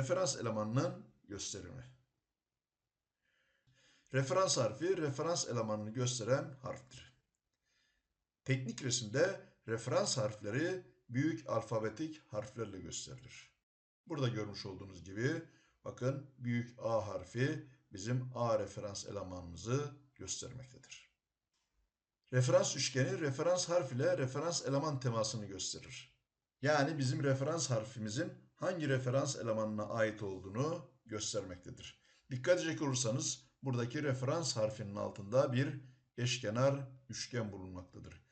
Referans elemanının gösterimi. Referans harfi referans elemanını gösteren harftir. Teknik resimde referans harfleri büyük alfabetik harflerle gösterilir. Burada görmüş olduğunuz gibi bakın büyük A harfi bizim A referans elemanımızı göstermektedir. Referans üçgeni referans harf ile referans eleman temasını gösterir. Yani bizim referans harfimizin hangi referans elemanına ait olduğunu göstermektedir. Dikkat edecek olursanız buradaki referans harfinin altında bir eşkenar üçgen bulunmaktadır.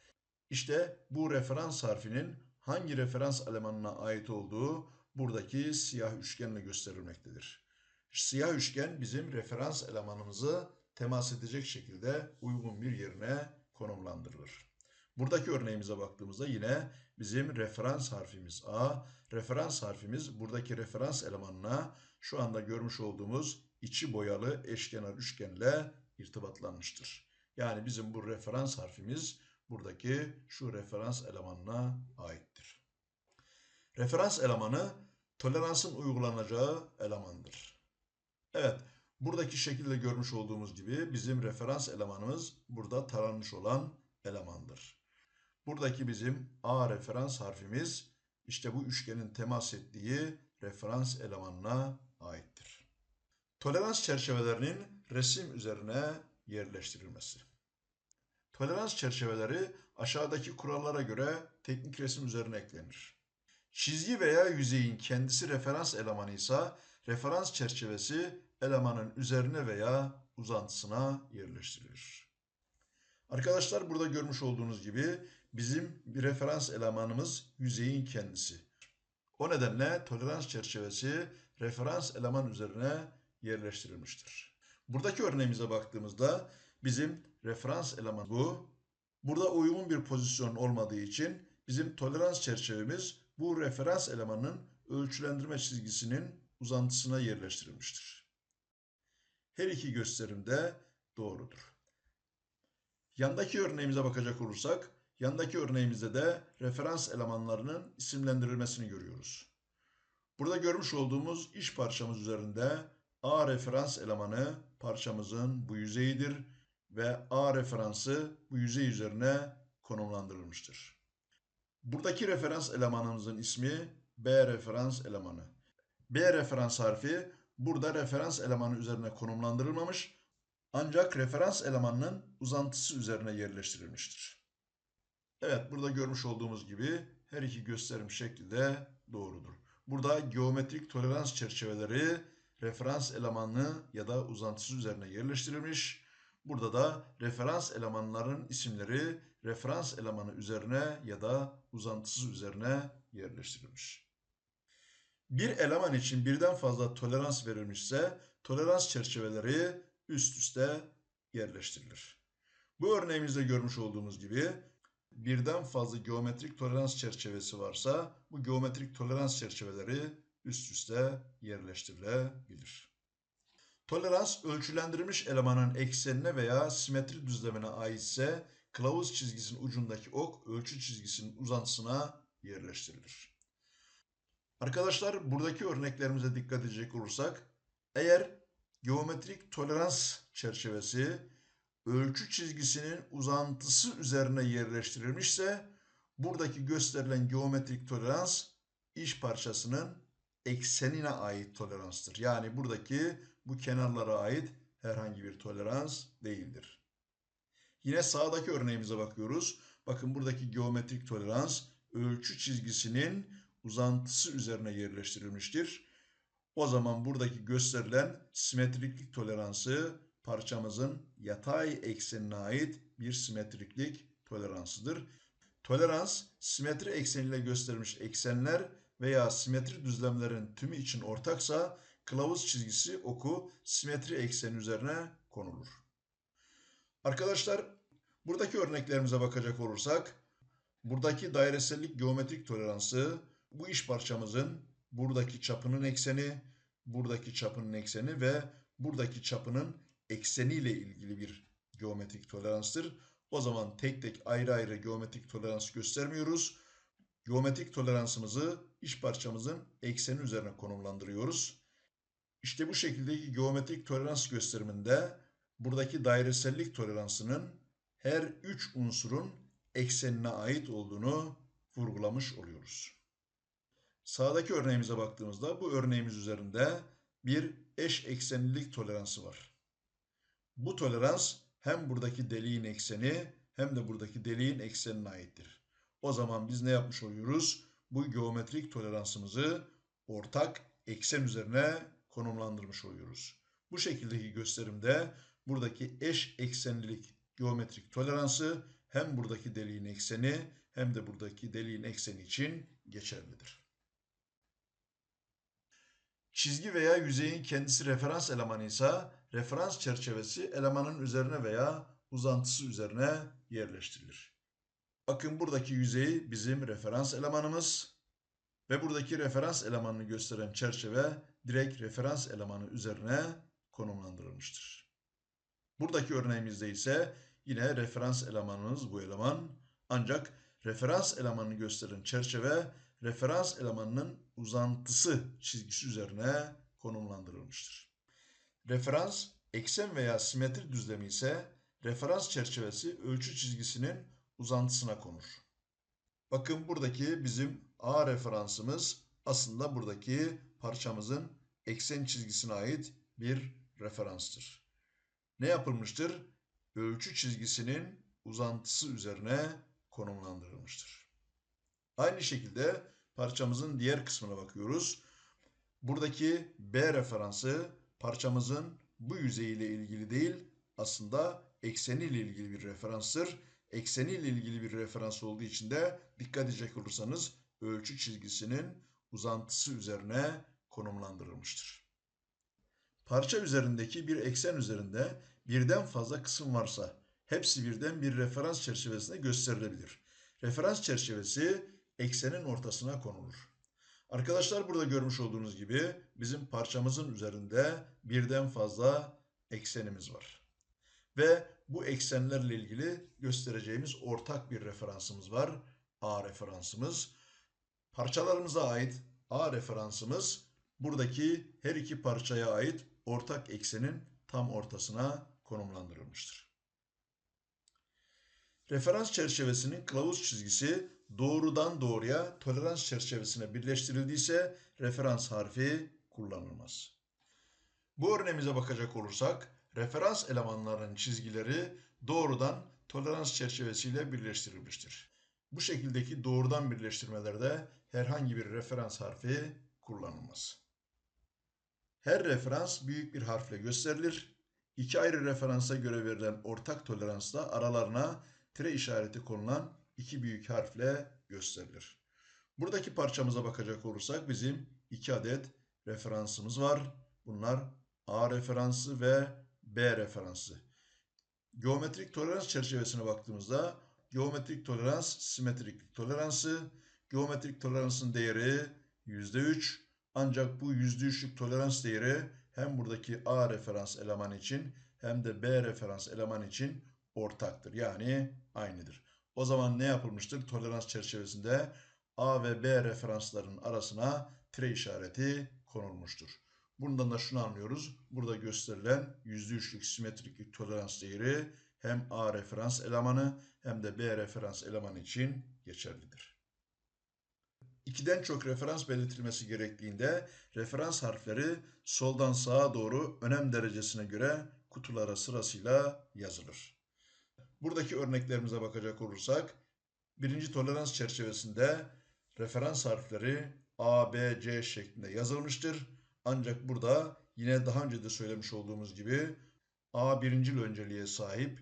İşte bu referans harfinin hangi referans elemanına ait olduğu buradaki siyah üçgenle gösterilmektedir. Siyah üçgen bizim referans elemanımızı temas edecek şekilde uygun bir yerine konumlandırılır. Buradaki örneğimize baktığımızda yine bizim referans harfimiz A, referans harfimiz buradaki referans elemanına şu anda görmüş olduğumuz içi boyalı eşkenar üçgenle irtibatlanmıştır. Yani bizim bu referans harfimiz buradaki şu referans elemanına aittir. Referans elemanı toleransın uygulanacağı elemandır. Evet, buradaki şekilde görmüş olduğumuz gibi bizim referans elemanımız burada taranmış olan elemandır. Buradaki bizim A referans harfimiz işte bu üçgenin temas ettiği referans elemanına aittir. Tolerans çerçevelerinin resim üzerine yerleştirilmesi. Tolerans çerçeveleri aşağıdaki kurallara göre teknik resim üzerine eklenir. Çizgi veya yüzeyin kendisi referans elemanı ise referans çerçevesi elemanın üzerine veya uzantısına yerleştirilir. Arkadaşlar burada görmüş olduğunuz gibi bizim bir referans elemanımız yüzeyin kendisi. O nedenle tolerans çerçevesi referans eleman üzerine yerleştirilmiştir. Buradaki örneğimize baktığımızda bizim referans eleman bu. Burada uygun bir pozisyon olmadığı için bizim tolerans çerçevemiz bu referans elemanın ölçülendirme çizgisinin uzantısına yerleştirilmiştir. Her iki gösterim de doğrudur. Yandaki örneğimize bakacak olursak, yandaki örneğimizde de referans elemanlarının isimlendirilmesini görüyoruz. Burada görmüş olduğumuz iş parçamız üzerinde A referans elemanı parçamızın bu yüzeyidir ve A referansı bu yüzey üzerine konumlandırılmıştır. Buradaki referans elemanımızın ismi B referans elemanı. B referans harfi burada referans elemanı üzerine konumlandırılmamış ancak referans elemanının uzantısı üzerine yerleştirilmiştir. Evet burada görmüş olduğumuz gibi her iki gösterim şekli de doğrudur. Burada geometrik tolerans çerçeveleri referans elemanı ya da uzantısı üzerine yerleştirilmiş. Burada da referans elemanların isimleri referans elemanı üzerine ya da uzantısı üzerine yerleştirilmiş. Bir eleman için birden fazla tolerans verilmişse tolerans çerçeveleri üst üste yerleştirilir. Bu örneğimizde görmüş olduğumuz gibi birden fazla geometrik tolerans çerçevesi varsa bu geometrik tolerans çerçeveleri üst üste yerleştirilebilir. Tolerans ölçülendirilmiş elemanın eksenine veya simetri düzlemine aitse kılavuz çizgisinin ucundaki ok ölçü çizgisinin uzantısına yerleştirilir. Arkadaşlar buradaki örneklerimize dikkat edecek olursak eğer geometrik tolerans çerçevesi ölçü çizgisinin uzantısı üzerine yerleştirilmişse buradaki gösterilen geometrik tolerans iş parçasının eksenine ait toleranstır. Yani buradaki bu kenarlara ait herhangi bir tolerans değildir. Yine sağdaki örneğimize bakıyoruz. Bakın buradaki geometrik tolerans ölçü çizgisinin uzantısı üzerine yerleştirilmiştir. O zaman buradaki gösterilen simetriklik toleransı parçamızın yatay eksenine ait bir simetriklik toleransıdır. Tolerans simetri ekseniyle gösterilmiş eksenler veya simetri düzlemlerin tümü için ortaksa kılavuz çizgisi oku simetri ekseni üzerine konulur. Arkadaşlar buradaki örneklerimize bakacak olursak buradaki dairesellik geometrik toleransı bu iş parçamızın buradaki çapının ekseni, buradaki çapının ekseni ve buradaki çapının ekseniyle ilgili bir geometrik toleranstır. O zaman tek tek ayrı ayrı geometrik tolerans göstermiyoruz. geometrik toleransımızı iç parçamızın ekseni üzerine konumlandırıyoruz. İşte bu şekildeki geometrik tolerans gösteriminde buradaki dairesellik toleransının her üç unsurun eksenine ait olduğunu vurgulamış oluyoruz. Sağdaki örneğimize baktığımızda bu örneğimiz üzerinde bir eş eksenlilik toleransı var. Bu tolerans hem buradaki deliğin ekseni hem de buradaki deliğin eksenine aittir. O zaman biz ne yapmış oluyoruz? Bu geometrik toleransımızı ortak eksen üzerine konumlandırmış oluyoruz. Bu şekildeki gösterimde buradaki eş eksenlilik geometrik toleransı hem buradaki deliğin ekseni hem de buradaki deliğin ekseni için geçerlidir. Çizgi veya yüzeyin kendisi referans elemanı ise referans çerçevesi elemanın üzerine veya uzantısı üzerine yerleştirilir. Bakın buradaki yüzeyi bizim referans elemanımız ve buradaki referans elemanını gösteren çerçeve direkt referans elemanı üzerine konumlandırılmıştır. Buradaki örneğimizde ise yine referans elemanımız bu eleman ancak referans elemanını gösteren çerçeve referans elemanının uzantısı çizgisi üzerine konumlandırılmıştır. Referans eksen veya simetri düzlemi ise referans çerçevesi ölçü çizgisinin uzantısına konur. Bakın buradaki bizim A referansımız aslında buradaki parçamızın eksen çizgisine ait bir referanstır. Ne yapılmıştır? Ölçü çizgisinin uzantısı üzerine konumlandırılmıştır. Aynı şekilde parçamızın diğer kısmına bakıyoruz. Buradaki B referansı parçamızın bu yüzeyiyle ilgili değil aslında ekseniyle ilgili bir referanstır. Ekseniyle ilgili bir referans olduğu için de dikkat edecek olursanız ölçü çizgisinin uzantısı üzerine konumlandırılmıştır. Parça üzerindeki bir eksen üzerinde birden fazla kısım varsa hepsi birden bir referans çerçevesinde gösterilebilir. Referans çerçevesi eksenin ortasına konulur. Arkadaşlar burada görmüş olduğunuz gibi bizim parçamızın üzerinde birden fazla eksenimiz var. Ve bu eksenlerle ilgili göstereceğimiz ortak bir referansımız var. A referansımız. Parçalarımıza ait A referansımız buradaki her iki parçaya ait ortak eksenin tam ortasına konumlandırılmıştır. Referans çerçevesinin kılavuz çizgisi doğrudan doğruya tolerans çerçevesine birleştirildiyse referans harfi kullanılmaz. Bu örneğimize bakacak olursak referans elemanlarının çizgileri doğrudan tolerans çerçevesiyle birleştirilmiştir. Bu şekildeki doğrudan birleştirmelerde herhangi bir referans harfi kullanılmaz. Her referans büyük bir harfle gösterilir. İki ayrı referansa göre verilen ortak toleransla aralarına tire işareti konulan iki büyük harfle gösterilir. Buradaki parçamıza bakacak olursak bizim iki adet referansımız var. Bunlar A referansı ve B referansı. Geometrik tolerans çerçevesine baktığımızda geometrik tolerans simetriklik toleransı, geometrik toleransın değeri %3 ancak bu %3'lük tolerans değeri hem buradaki A referans eleman için hem de B referans eleman için ortaktır. Yani aynıdır. O zaman ne yapılmıştır? Tolerans çerçevesinde A ve B referansların arasına tire işareti konulmuştur. Bundan da şunu anlıyoruz. Burada gösterilen %3'lük simetriklik tolerans değeri hem A referans elemanı hem de B referans elemanı için geçerlidir. İkiden çok referans belirtilmesi gerektiğinde referans harfleri soldan sağa doğru önem derecesine göre kutulara sırasıyla yazılır. Buradaki örneklerimize bakacak olursak birinci tolerans çerçevesinde referans harfleri A, B, C şeklinde yazılmıştır. Ancak burada yine daha önce de söylemiş olduğumuz gibi A birincil önceliğe sahip,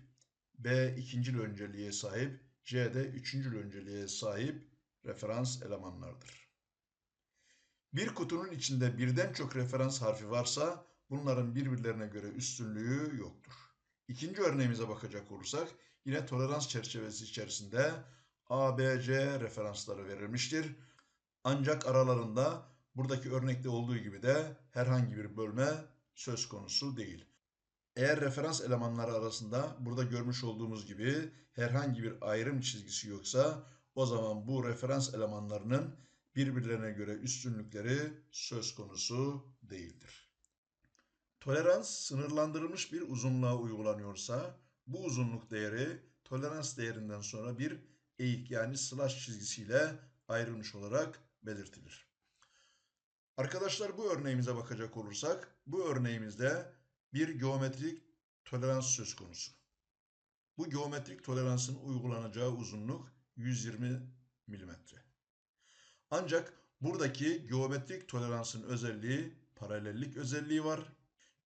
B ikincil önceliğe sahip, C de üçüncül önceliğe sahip referans elemanlardır. Bir kutunun içinde birden çok referans harfi varsa bunların birbirlerine göre üstünlüğü yoktur. İkinci örneğimize bakacak olursak yine tolerans çerçevesi içerisinde A, B, C referansları verilmiştir. Ancak aralarında buradaki örnekte olduğu gibi de herhangi bir bölme söz konusu değil. Eğer referans elemanları arasında burada görmüş olduğumuz gibi herhangi bir ayrım çizgisi yoksa o zaman bu referans elemanlarının birbirlerine göre üstünlükleri söz konusu değildir. Tolerans sınırlandırılmış bir uzunluğa uygulanıyorsa bu uzunluk değeri tolerans değerinden sonra bir eğik yani slash çizgisiyle ayrılmış olarak belirtilir. Arkadaşlar bu örneğimize bakacak olursak bu örneğimizde bir geometrik tolerans söz konusu. Bu geometrik toleransın uygulanacağı uzunluk 120 mm. Ancak buradaki geometrik toleransın özelliği paralellik özelliği var.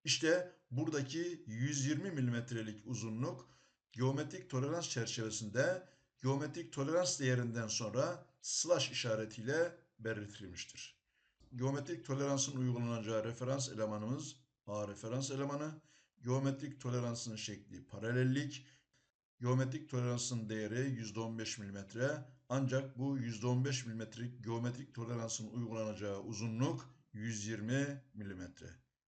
İşte buradaki 120 milimetrelik uzunluk geometrik tolerans çerçevesinde geometrik tolerans değerinden sonra slash işaretiyle belirtilmiştir. Geometrik toleransın uygulanacağı referans elemanımız A referans elemanı, geometrik toleransın şekli paralellik, geometrik toleransın değeri %15 mm ancak bu %15 mm'lik geometrik toleransın uygulanacağı uzunluk 120 mm.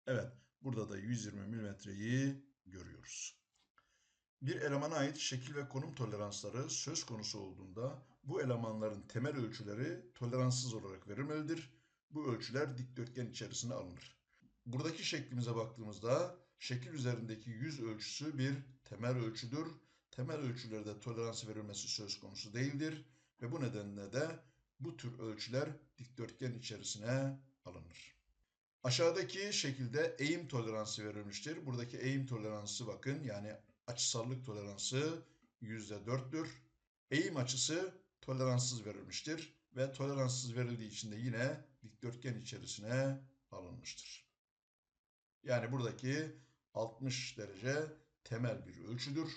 Evet, burada da 120 mm'yi görüyoruz. Bir elemana ait şekil ve konum toleransları söz konusu olduğunda bu elemanların temel ölçüleri toleranssız olarak verilmelidir. Bu ölçüler dikdörtgen içerisine alınır. Buradaki şeklimize baktığımızda şekil üzerindeki yüz ölçüsü bir temel ölçüdür. Temel ölçülerde tolerans verilmesi söz konusu değildir ve bu nedenle de bu tür ölçüler dikdörtgen içerisine alınır. Aşağıdaki şekilde eğim toleransı verilmiştir. Buradaki eğim toleransı bakın yani açısallık toleransı %4'tür. Eğim açısı toleranssız verilmiştir ve toleranssız verildiği için de yine dikdörtgen içerisine alınmıştır. Yani buradaki 60 derece temel bir ölçüdür.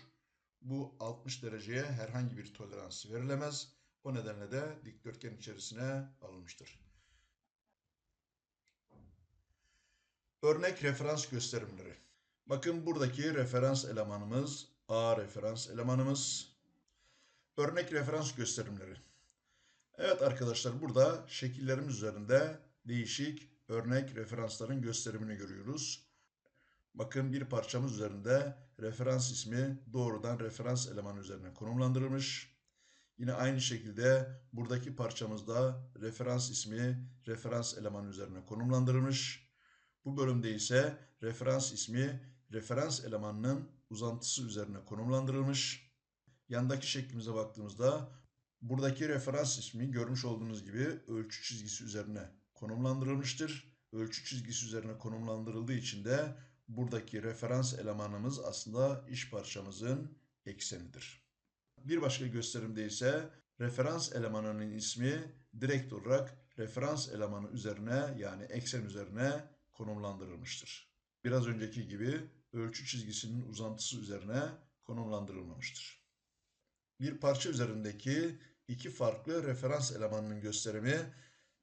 Bu 60 dereceye herhangi bir tolerans verilemez. O nedenle de dikdörtgen içerisine alınmıştır. Örnek referans gösterimleri. Bakın buradaki referans elemanımız A referans elemanımız. Örnek referans gösterimleri. Evet arkadaşlar burada şekillerimiz üzerinde değişik örnek referansların gösterimini görüyoruz. Bakın bir parçamız üzerinde referans ismi doğrudan referans elemanı üzerine konumlandırılmış. Yine aynı şekilde buradaki parçamızda referans ismi referans elemanı üzerine konumlandırılmış. Bu bölümde ise referans ismi referans elemanının uzantısı üzerine konumlandırılmış. Yandaki şeklimize baktığımızda buradaki referans ismi görmüş olduğunuz gibi ölçü çizgisi üzerine konumlandırılmıştır. Ölçü çizgisi üzerine konumlandırıldığı için de buradaki referans elemanımız aslında iş parçamızın eksenidir. Bir başka gösterimde ise referans elemanının ismi direkt olarak referans elemanı üzerine yani eksen üzerine konumlandırılmıştır. Biraz önceki gibi ölçü çizgisinin uzantısı üzerine konumlandırılmamıştır. Bir parça üzerindeki iki farklı referans elemanının gösterimi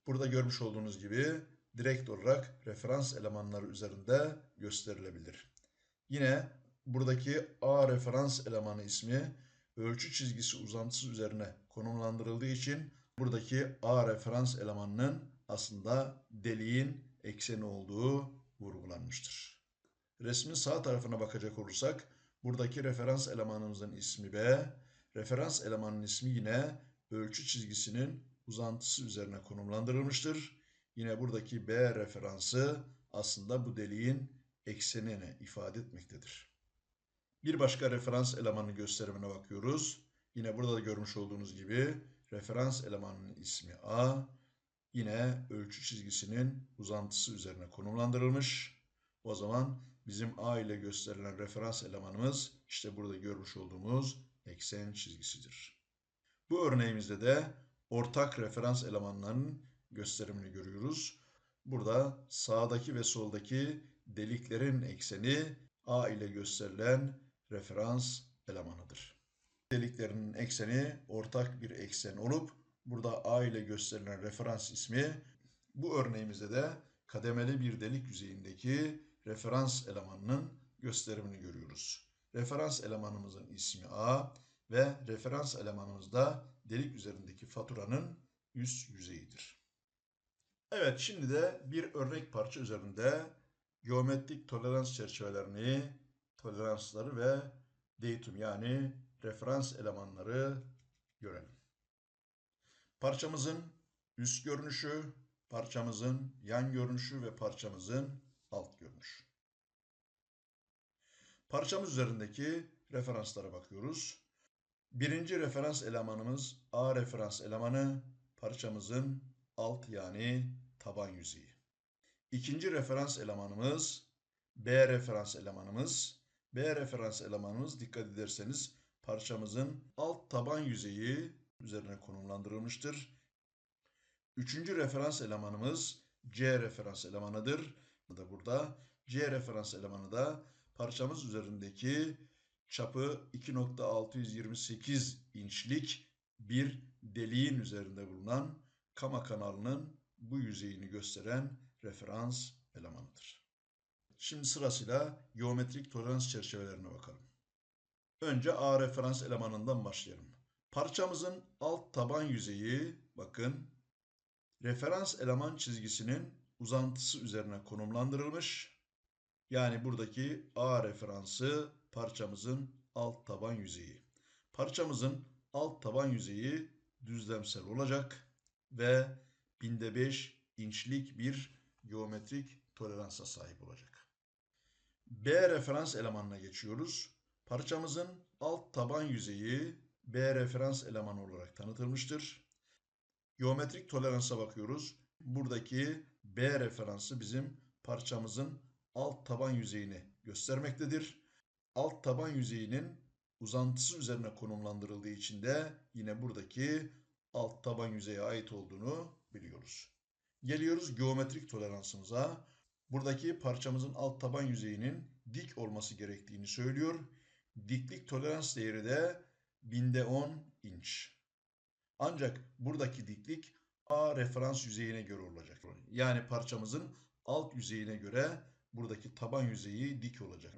burada görmüş olduğunuz gibi direkt olarak referans elemanları üzerinde gösterilebilir. Yine buradaki A referans elemanı ismi ölçü çizgisi uzantısı üzerine konumlandırıldığı için buradaki A referans elemanının aslında deliğin ekseni olduğu vurgulanmıştır. Resmin sağ tarafına bakacak olursak buradaki referans elemanımızın ismi B, referans elemanın ismi yine ölçü çizgisinin uzantısı üzerine konumlandırılmıştır. Yine buradaki B referansı aslında bu deliğin eksenini ifade etmektedir. Bir başka referans elemanı gösterimine bakıyoruz. Yine burada da görmüş olduğunuz gibi referans elemanının ismi A, yine ölçü çizgisinin uzantısı üzerine konumlandırılmış. O zaman bizim A ile gösterilen referans elemanımız işte burada görmüş olduğumuz eksen çizgisidir. Bu örneğimizde de ortak referans elemanlarının gösterimini görüyoruz. Burada sağdaki ve soldaki deliklerin ekseni A ile gösterilen referans elemanıdır. Deliklerinin ekseni ortak bir eksen olup burada A ile gösterilen referans ismi bu örneğimizde de kademeli bir delik yüzeyindeki referans elemanının gösterimini görüyoruz. Referans elemanımızın ismi A ve referans elemanımız da delik üzerindeki faturanın üst yüzeyidir. Evet şimdi de bir örnek parça üzerinde geometrik tolerans çerçevelerini, toleransları ve datum yani referans elemanları görelim. Parçamızın üst görünüşü, parçamızın yan görünüşü ve parçamızın alt görünüşü. Parçamız üzerindeki referanslara bakıyoruz. Birinci referans elemanımız A referans elemanı parçamızın alt yani taban yüzeyi. İkinci referans elemanımız B referans elemanımız. B referans elemanımız dikkat ederseniz parçamızın alt taban yüzeyi üzerine konumlandırılmıştır. Üçüncü referans elemanımız C referans elemanıdır. Bu da burada C referans elemanı da parçamız üzerindeki çapı 2.628 inçlik bir deliğin üzerinde bulunan kama kanalının bu yüzeyini gösteren referans elemanıdır. Şimdi sırasıyla geometrik tolerans çerçevelerine bakalım. Önce A referans elemanından başlayalım. Parçamızın alt taban yüzeyi bakın referans eleman çizgisinin uzantısı üzerine konumlandırılmış. Yani buradaki A referansı parçamızın alt taban yüzeyi. Parçamızın alt taban yüzeyi düzlemsel olacak ve binde 5 inçlik bir geometrik toleransa sahip olacak. B referans elemanına geçiyoruz. Parçamızın alt taban yüzeyi B referans elemanı olarak tanıtılmıştır. Geometrik toleransa bakıyoruz. Buradaki B referansı bizim parçamızın alt taban yüzeyini göstermektedir. Alt taban yüzeyinin uzantısı üzerine konumlandırıldığı için de yine buradaki alt taban yüzeye ait olduğunu biliyoruz. Geliyoruz geometrik toleransımıza. Buradaki parçamızın alt taban yüzeyinin dik olması gerektiğini söylüyor. Diklik tolerans değeri de binde 10 inç. Ancak buradaki diklik A referans yüzeyine göre olacak. Yani parçamızın alt yüzeyine göre buradaki taban yüzeyi dik olacak.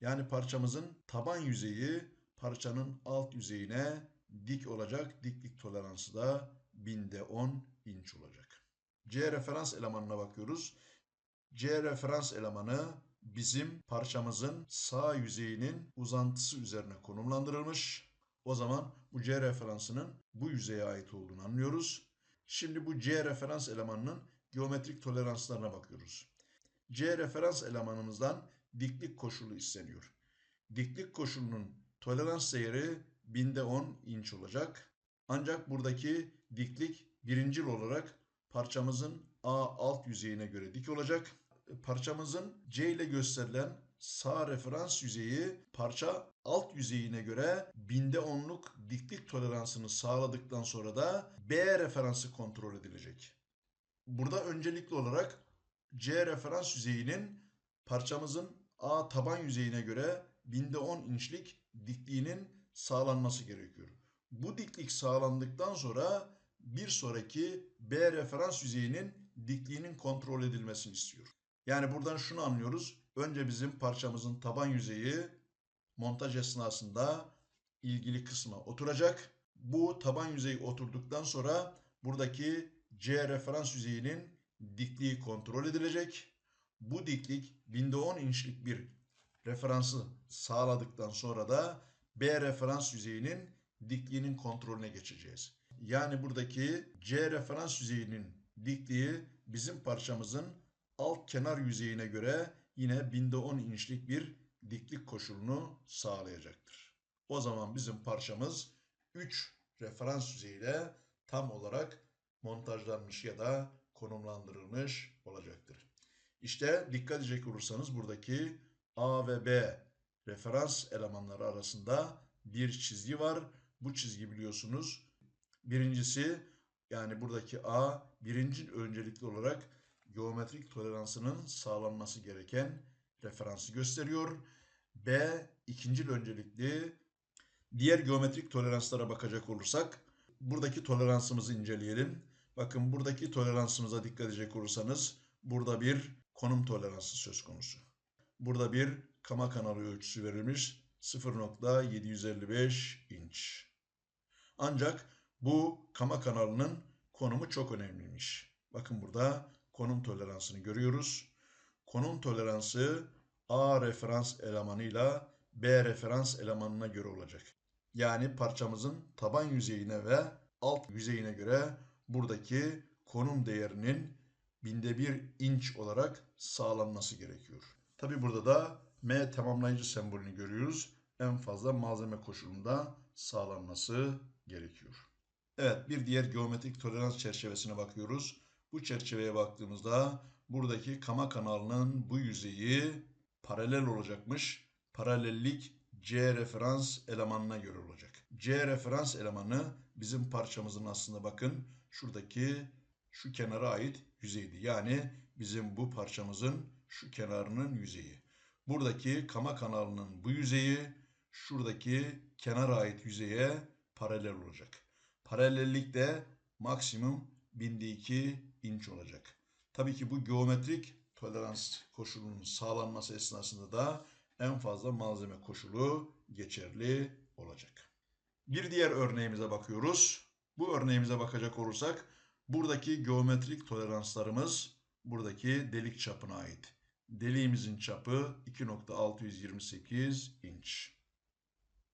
Yani parçamızın taban yüzeyi parçanın alt yüzeyine dik olacak. Diklik toleransı da binde 10 inç olacak. C referans elemanına bakıyoruz. C referans elemanı bizim parçamızın sağ yüzeyinin uzantısı üzerine konumlandırılmış. O zaman bu C referansının bu yüzeye ait olduğunu anlıyoruz. Şimdi bu C referans elemanının geometrik toleranslarına bakıyoruz. C referans elemanımızdan diklik koşulu isteniyor. Diklik koşulunun tolerans değeri binde 10 inç olacak. Ancak buradaki diklik birincil olarak parçamızın A alt yüzeyine göre dik olacak. Parçamızın C ile gösterilen sağ referans yüzeyi parça alt yüzeyine göre binde onluk diklik toleransını sağladıktan sonra da B referansı kontrol edilecek. Burada öncelikli olarak C referans yüzeyinin parçamızın A taban yüzeyine göre binde 10 inçlik dikliğinin sağlanması gerekiyor. Bu diklik sağlandıktan sonra bir sonraki B referans yüzeyinin dikliğinin kontrol edilmesini istiyor. Yani buradan şunu anlıyoruz. Önce bizim parçamızın taban yüzeyi montaj esnasında ilgili kısma oturacak. Bu taban yüzeyi oturduktan sonra buradaki C referans yüzeyinin dikliği kontrol edilecek. Bu diklik binde 10 inçlik bir referansı sağladıktan sonra da B referans yüzeyinin dikliğinin kontrolüne geçeceğiz. Yani buradaki C referans yüzeyinin dikliği bizim parçamızın alt kenar yüzeyine göre yine binde 10 inçlik bir diklik koşulunu sağlayacaktır. O zaman bizim parçamız 3 referans yüzeyiyle tam olarak montajlanmış ya da konumlandırılmış olacaktır. İşte dikkat edecek olursanız buradaki A ve B referans elemanları arasında bir çizgi var. Bu çizgi biliyorsunuz birincisi yani buradaki A birinci öncelikli olarak geometrik toleransının sağlanması gereken referansı gösteriyor. B ikinci öncelikli diğer geometrik toleranslara bakacak olursak buradaki toleransımızı inceleyelim. Bakın buradaki toleransımıza dikkat edecek olursanız burada bir konum toleransı söz konusu. Burada bir kama kanalı ölçüsü verilmiş 0.755 inç. Ancak bu kama kanalının konumu çok önemliymiş. Bakın burada konum toleransını görüyoruz. Konum toleransı A referans elemanıyla B referans elemanına göre olacak. Yani parçamızın taban yüzeyine ve alt yüzeyine göre buradaki konum değerinin binde bir inç olarak sağlanması gerekiyor. Tabi burada da M tamamlayıcı sembolünü görüyoruz. En fazla malzeme koşulunda sağlanması gerekiyor. Evet bir diğer geometrik tolerans çerçevesine bakıyoruz. Bu çerçeveye baktığımızda buradaki kama kanalının bu yüzeyi paralel olacakmış. Paralellik C referans elemanına göre olacak. C referans elemanı bizim parçamızın aslında bakın şuradaki şu kenara ait yüzeydi. Yani bizim bu parçamızın şu kenarının yüzeyi. Buradaki kama kanalının bu yüzeyi şuradaki kenara ait yüzeye paralel olacak. Paralellik de maksimum binde 2 inç olacak. Tabii ki bu geometrik tolerans koşulunun sağlanması esnasında da en fazla malzeme koşulu geçerli olacak. Bir diğer örneğimize bakıyoruz. Bu örneğimize bakacak olursak buradaki geometrik toleranslarımız buradaki delik çapına ait. Deliğimizin çapı 2.628 inç.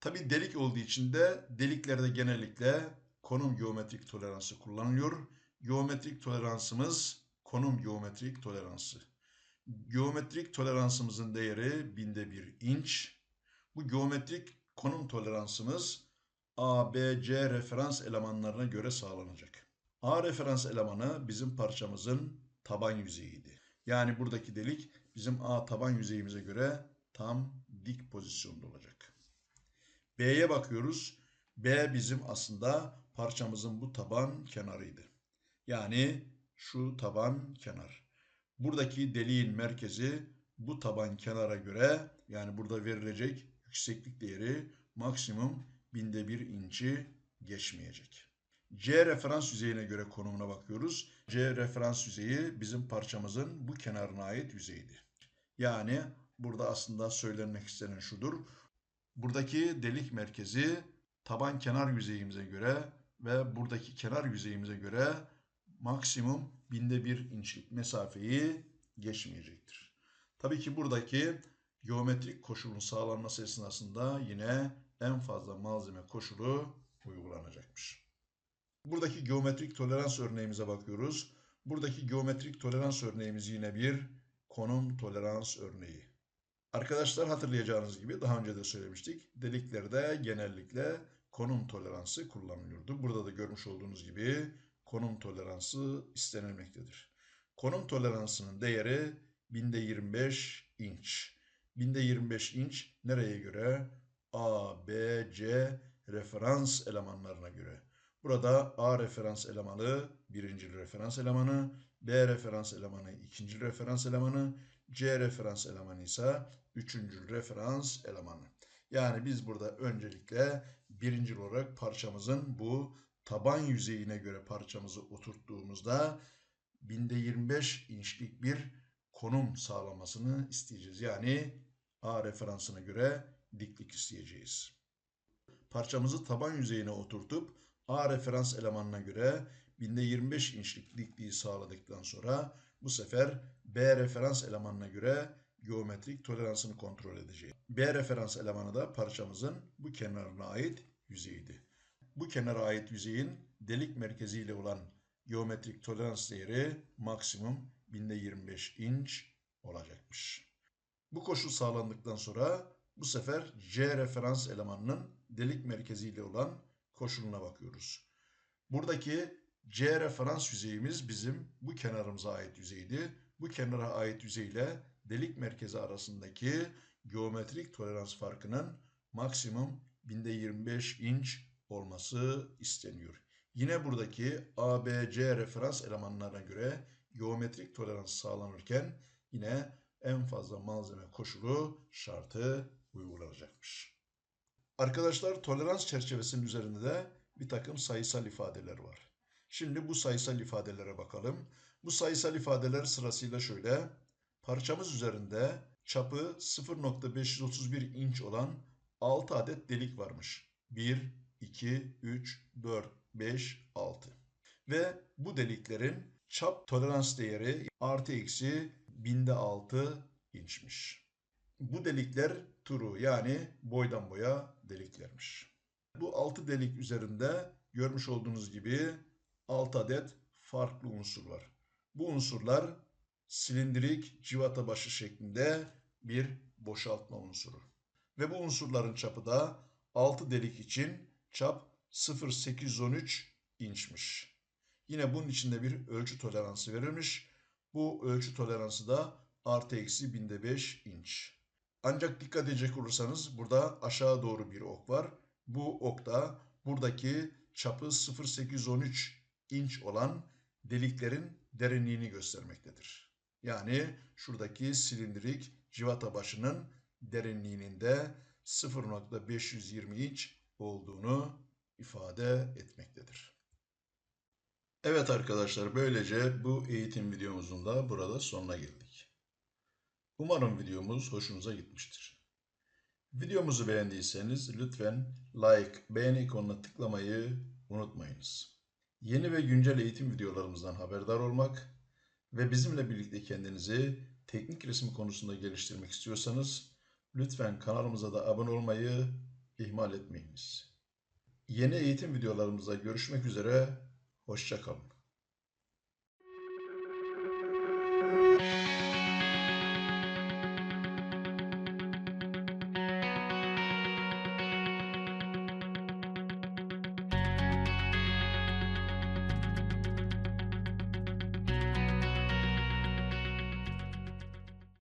Tabi delik olduğu için de deliklerde genellikle konum geometrik toleransı kullanılıyor. Geometrik toleransımız konum geometrik toleransı. Geometrik toleransımızın değeri binde bir inç. Bu geometrik konum toleransımız A, B, C referans elemanlarına göre sağlanacak. A referans elemanı bizim parçamızın taban yüzeyiydi. Yani buradaki delik bizim A taban yüzeyimize göre tam dik pozisyonda olacak. B'ye bakıyoruz. B bizim aslında parçamızın bu taban kenarıydı. Yani şu taban kenar. Buradaki deliğin merkezi bu taban kenara göre yani burada verilecek yükseklik değeri maksimum binde bir inçi geçmeyecek. C referans yüzeyine göre konumuna bakıyoruz. C referans yüzeyi bizim parçamızın bu kenarına ait yüzeydi. Yani burada aslında söylenmek istenen şudur. Buradaki delik merkezi taban kenar yüzeyimize göre ve buradaki kenar yüzeyimize göre maksimum binde bir inçlik mesafeyi geçmeyecektir. Tabii ki buradaki geometrik koşulun sağlanması esnasında yine en fazla malzeme koşulu uygulanacakmış. Buradaki geometrik tolerans örneğimize bakıyoruz. Buradaki geometrik tolerans örneğimiz yine bir konum tolerans örneği. Arkadaşlar hatırlayacağınız gibi daha önce de söylemiştik. Deliklerde genellikle konum toleransı kullanılıyordu. Burada da görmüş olduğunuz gibi konum toleransı istenilmektedir. Konum toleransının değeri binde 25 inç. Binde 25 inç nereye göre? A, B, C referans elemanlarına göre. Burada A referans elemanı birinci referans elemanı, B referans elemanı ikinci referans elemanı, C referans elemanı ise üçüncü referans elemanı. Yani biz burada öncelikle birinci olarak parçamızın bu taban yüzeyine göre parçamızı oturttuğumuzda binde 25 inçlik bir konum sağlamasını isteyeceğiz. Yani A referansına göre diklik isteyeceğiz. Parçamızı taban yüzeyine oturtup A referans elemanına göre binde 25 inçlik dikliği sağladıktan sonra bu sefer B referans elemanına göre geometrik toleransını kontrol edeceğiz. B referans elemanı da parçamızın bu kenarına ait yüzeydi. Bu kenara ait yüzeyin delik merkeziyle olan geometrik tolerans değeri maksimum binde 25 inç olacakmış. Bu koşul sağlandıktan sonra bu sefer C referans elemanının delik merkeziyle olan koşuluna bakıyoruz. Buradaki C referans yüzeyimiz bizim bu kenarımıza ait yüzeydi. Bu kenara ait yüzeyle delik merkezi arasındaki geometrik tolerans farkının maksimum binde 25 inç olması isteniyor. Yine buradaki ABC referans elemanlarına göre geometrik tolerans sağlanırken yine en fazla malzeme koşulu şartı uygulanacakmış. Arkadaşlar tolerans çerçevesinin üzerinde de bir takım sayısal ifadeler var. Şimdi bu sayısal ifadelere bakalım. Bu sayısal ifadeler sırasıyla şöyle. Parçamız üzerinde çapı 0.531 inç olan 6 adet delik varmış. 1, 2, 3, 4, 5, 6. Ve bu deliklerin çap tolerans değeri artı eksi binde 6 inçmiş. Bu delikler turu yani boydan boya deliklermiş. Bu 6 delik üzerinde görmüş olduğunuz gibi 6 adet farklı unsur var. Bu unsurlar silindirik civata başı şeklinde bir boşaltma unsuru. Ve bu unsurların çapı da 6 delik için çap 0.813 inçmiş. Yine bunun içinde bir ölçü toleransı verilmiş. Bu ölçü toleransı da artı eksi binde 5 inç. Ancak dikkat edecek olursanız burada aşağı doğru bir ok var. Bu ok da buradaki çapı 0.813 inç olan deliklerin derinliğini göstermektedir. Yani şuradaki silindirik civata başının derinliğinin de 0.520 inç olduğunu ifade etmektedir. Evet arkadaşlar böylece bu eğitim videomuzun da burada sonuna geldik. Umarım videomuz hoşunuza gitmiştir. Videomuzu beğendiyseniz lütfen like, beğeni ikonuna tıklamayı unutmayınız. Yeni ve güncel eğitim videolarımızdan haberdar olmak ve bizimle birlikte kendinizi teknik resim konusunda geliştirmek istiyorsanız lütfen kanalımıza da abone olmayı ihmal etmeyiniz. Yeni eğitim videolarımızda görüşmek üzere, hoşçakalın.